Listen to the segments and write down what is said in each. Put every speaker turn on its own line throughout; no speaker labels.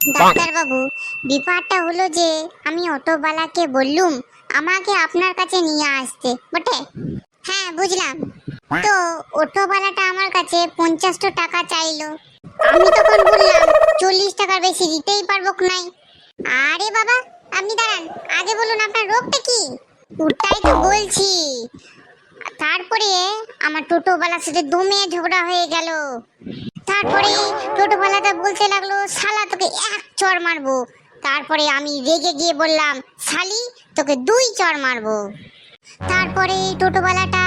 ডাক্তারবাবু, ব্যাপারটা হলো যে আমি অটোওয়ালাকে বললুম, আমাকে আপনার কাছে নিয়ে আসতে, বটে? হ্যাঁ বুঝলাম। তো অটোওয়ালাটা আমার কাছে পঞ্চাশটা টাকা চাইলো। আমি তখন বললাম, চল্লিশ টাকার বেশি দিতেই পারব নাই? আরে বাবা, আপনি দাঁড়ান, আগে বলুন আপনার রোগটা কি? ওটাই তো বলছি। তারপরে আমার টোটোওয়ালার সাথে দমে ঝগড়া হয়ে গেল। তারপরে টোটোওয়ালাটা বলতে লাগল, শালা তোকে এক চড় মারবো। তারপরে আমি রেগে গিয়ে বললাম, শালি, তোকে দুই চর মারবো। তারপরে টোটোওয়ালাটা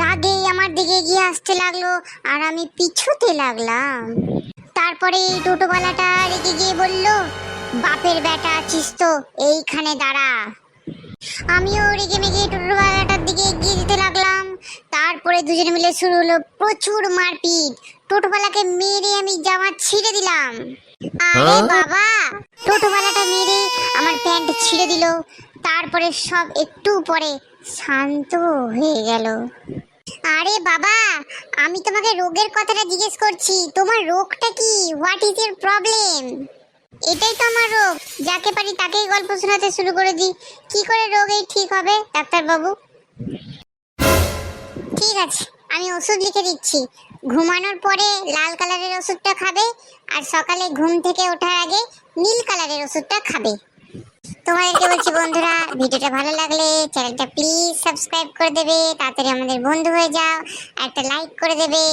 রাগে আমার দিকে গিয়ে আসতে লাগল আর আমি পিছুতে লাগলাম। তারপরে টোটোওয়ালাটা রেগে গিয়ে বলল, বাপের বেটা আছিস তো, এইখানে দাঁড়া। আমিও রেগে মেগে টোটোওয়ালাটার দিকে এগিয়ে যেতে লাগলাম। তারপরে দুজনে মিলে শুরু হলো প্রচুর মারপিট। টোটোওয়ালাকে মেরে আমি জামা ছিঁড়ে দিলাম। আরে বাবা টোটোওয়ালাটা মেরে আমার প্যান্ট ছিঁড়ে দিল। তারপরে সব একটু পরে শান্ত হয়ে গেল। আরে বাবা আমি তোমাকে রোগের কথাটা জিজ্ঞেস করছি। তোমার রোগটা কি? হোয়াট ইজ ইউর প্রবলেম এটাই তো আমার রোগ। যাকে পারি তাকেই গল্প শোনাতে শুরু করে দিই। কি করে রোগ এই ঠিক হবে ডাক্তারবাবু? ঠিক আছে। আমি ওষুধ লিখে দিচ্ছি। ঘুমানোর পরে লাল কালারের ওষুধটা খাবে আর সকালে ঘুম থেকে ওঠার আগে নীল কালারের ওষুধটা খাবে। তোমাদেরকে বলছি বন্ধুরা, ভিডিওটা ভালো লাগলে চ্যানেলটা প্লিজ সাবস্ক্রাইব করে দেবে, তাড়াতাড়ি আমাদের বন্ধু হয়ে যাও, একটা লাইক করে দেবে।